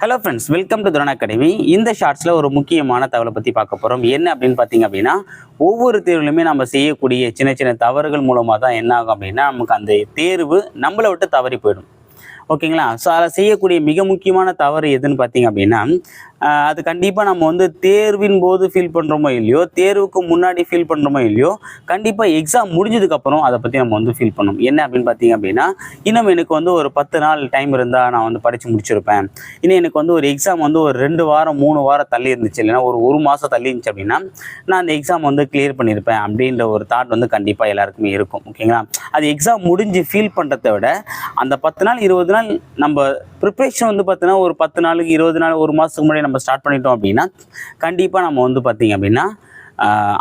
Hello friends welcome to Thuran academy இந்த ஷார்ட்ஸில் ஒரு முக்கியமான தகவலை பற்றி பார்க்க போகிறோம் என்ன அப்படின்னு பார்த்தீங்க அப்படின்னா ஒவ்வொரு தேர்வுலையுமே நம்ம செய்யக்கூடிய சின்ன சின்ன தவறுகள் மூலமாக தான் என்ன ஆகும் அப்படின்னா நமக்கு அந்த தேர்வு நம்மளை விட்டு தவறி போயிடும். ஓகேங்களா? ஸோ அதில் செய்யக்கூடிய மிக முக்கியமான தவறு எதுன்னு பார்த்தீங்க அப்படின்னா அது கண்டிப்பாக நம்ம வந்து தேர்வின் போது ஃபீல் பண்ணுறோமோ இல்லையோ தேர்வுக்கு முன்னாடி ஃபீல் பண்ணுறோமோ இல்லையோ கண்டிப்பாக எக்ஸாம் முடிஞ்சதுக்கப்புறம் அதை பற்றி நம்ம வந்து ஃபீல் பண்ணணும். என்ன அப்படின்னு பார்த்தீங்க அப்படின்னா இன்னும் எனக்கு வந்து ஒரு பத்து நாள் டைம் இருந்தால் நான் வந்து படித்து முடிச்சிருப்பேன். இன்னும் எனக்கு வந்து ஒரு எக்ஸாம் வந்து ஒரு ரெண்டு வாரம் மூணு வாரம் தள்ளி இருந்துச்சு. இல்லைன்னா ஒரு ஒரு மாதம் தள்ளி இருந்துச்சு அப்படின்னா நான் அந்த எக்ஸாம் வந்து கிளியர் பண்ணியிருப்பேன் அப்படின்ற ஒரு தாட் வந்து கண்டிப்பாக எல்லாருக்குமே இருக்கும். ஓகேங்களா? அது எக்ஸாம் முடிஞ்சு ஃபீல் பண்ணுறத விட அந்த பத்து நாள் இருபது நாள் நம்ம ப்ரிப்ரேஷன் வந்து பார்த்தீங்கன்னா ஒரு பத்து நாளுக்கு இருபது நாள் ஒரு மாதத்துக்கு முன்னாடி நம்ம ஸ்டார்ட் பண்ணிட்டோம் அப்படின்னா கண்டிப்பாக நம்ம வந்து பார்த்தீங்க அப்படின்னா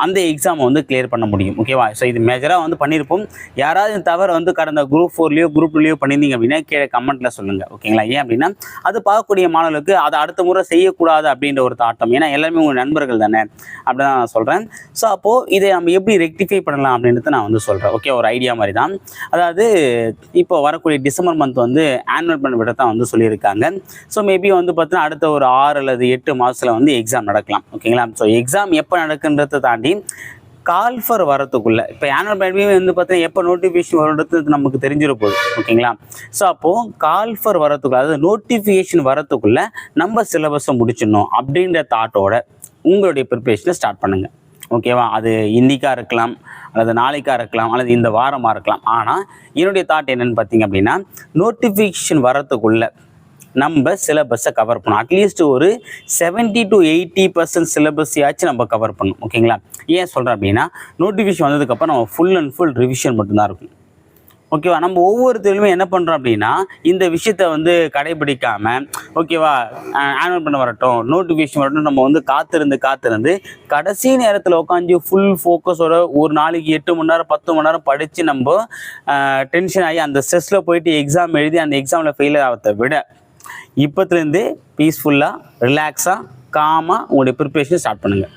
அந்த எக்ஸாமை வந்து கிளியர் பண்ண முடியும் ஓகேவா ஸோ இது மேஜராக வந்து பண்ணியிருப்போம் யாராவது தவறு தவிர வந்து கடந்த குரூப் ஃபோர்லேயோ குரூப் டூலையோ பண்ணியிருந்தீங்க அப்படின்னா கீழே கமெண்ட்டில் சொல்லுங்கள் ஓகேங்களா ஏன் அப்படின்னா அது பார்க்கக்கூடிய மாணவர்களுக்கு அதை அடுத்த முறை செய்யக்கூடாது அப்படின்ற ஒரு தாட்டம். ஏன்னா எல்லாருமே உங்கள் நண்பர்கள் தானே? அப்படி தான் நான் சொல்கிறேன் ஸோ அப்போது இதை நம்ம எப்படி ரெக்டிஃபை பண்ணலாம் அப்படின்றத நான் வந்து சொல்கிறேன் ஓகே ஒரு ஐடியா மாதிரி தான் அதாவது இப்போ வரக்கூடிய டிசம்பர் மந்த் வந்து ஆனுவல் பண்ண விட தான் வந்து சொல்லியிருக்காங்க. ஸோ மேபி வந்து பார்த்தீங்கன்னா அடுத்த ஒரு ஆறு அல்லது எட்டு மாதத்தில் வந்து எக்ஸாம் நடக்கலாம் ஓகேங்களா ஸோ எக்ஸாம் எப்போ நடக்குன்றது தாண்டி கால்ஃபர் வரத்துக்குள்ள இப்போ ஆனுவல் பேட்மி வந்து பார்த்தீங்கன்னா எப்போ நோட்டிஃபிகேஷன் வருன்றது நமக்கு தெரிஞ்சிருப்போம் ஓகேங்களா ஸோ அப்போது கால்ஃபர் வரத்துக்குள்ள அதாவது நோட்டிஃபிகேஷன் வரத்துக்குள்ள நம்ம சிலபஸை முடிச்சிடணும் அப்படின்ற தாட்டோட உங்களுடைய ப்ரிப்பரேஷனை ஸ்டார்ட் பண்ணுங்கள் ஓகேவா அது இன்றைக்காக இருக்கலாம் அல்லது நாளைக்கா இருக்கலாம் அல்லது இந்த வாரமாக இருக்கலாம். ஆனால் என்னுடைய தாட் என்னென்னு பார்த்தீங்க அப்படின்னா நோட்டிஃபிகேஷன் வரத்துக்குள்ளே நம்ம சிலபஸை கவர் பண்ணணும். அட்லீஸ்ட் ஒரு 70 டு எயிட்டி பர்சன்ட் சிலபஸையாச்சும் நம்ம கவர் பண்ணணும். ஓகேங்களா ஏன் சொல்கிறேன் அப்படின்னா நோட்டிஃபிகேஷன் வந்ததுக்கப்புறம் நம்ம ஃபுல் அண்ட் ஃபுல் ரிவிஷன் மட்டும்தான் இருக்கும் ஓகேவா நம்ம ஒவ்வொருத்தருமே என்ன பண்ணுறோம் அப்படின்னா இந்த விஷயத்த வந்து கடைபிடிக்காமல் ஓகேவா ஆனுவல் பண்ண வரட்டும் நோட்டிஃபிகேஷன் வரட்டும் நம்ம வந்து காத்திருந்து காத்திருந்து கடைசி நேரத்தில் உட்காந்து ஃபுல் ஃபோக்கஸோட ஒரு நாளைக்கு எட்டு மணி நேரம் பத்து மணி நேரம் படித்து நம்ம டென்ஷன் ஆகி அந்த ஸ்ட்ரெஸ்ஸில் போயிட்டு எக்ஸாம் எழுதி அந்த எக்ஸாமில் ஃபெயில் ஆகிறத விட இப்போத்துலேருந்து பீஸ்ஃபுல்லாக ரிலாக்ஸாக காமாக உங்களுடைய ப்ரிப்ரேஷன் ஸ்டார்ட் பண்ணுங்கள்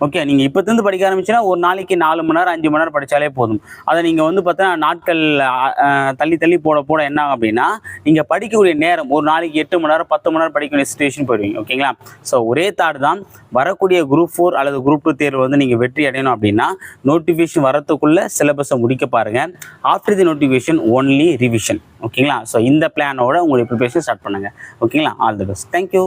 ஓகே நீங்கள் இப்போத்துலேருந்து படிக்க ஆரம்பிச்சுன்னா ஒரு நாளைக்கு நாலு மணி நேரம் அஞ்சு மணி நேரம் படித்தாலே போதும். அதை நீங்கள் வந்து பார்த்தீங்கன்னா நாட்கள் தள்ளி தள்ளி போட போட என்ன ஆகும் அப்படின்னா நீங்கள் படிக்கக்கூடிய நேரம் ஒரு நாளைக்கு எட்டு மணி நேரம் பத்து மணி நேரம் படிக்க வேண்டிய சுச்சுவேஷன் போயிடுவீங்க ஓகேங்களா ஸோ ஒரே தாட் தான் வரக்கூடிய குரூப் ஃபோர் அல்லது குரூப் டூ தேர்வு வந்து நீங்கள் வெற்றி அடையணும் அப்படின்னா நோட்டிஃபிகேஷன் வரத்துக்குள்ளே சிலபஸை முடிக்க பாருங்கள் after the notification only revision ஓகேங்களா ஸோ இந்த பிளானோட உங்களுடைய ப்ரிப்பரேஷன் ஸ்டார்ட் பண்ணுங்கள் ஓகேங்களா ஆல் தி பெஸ்ட் தேங்க்யூ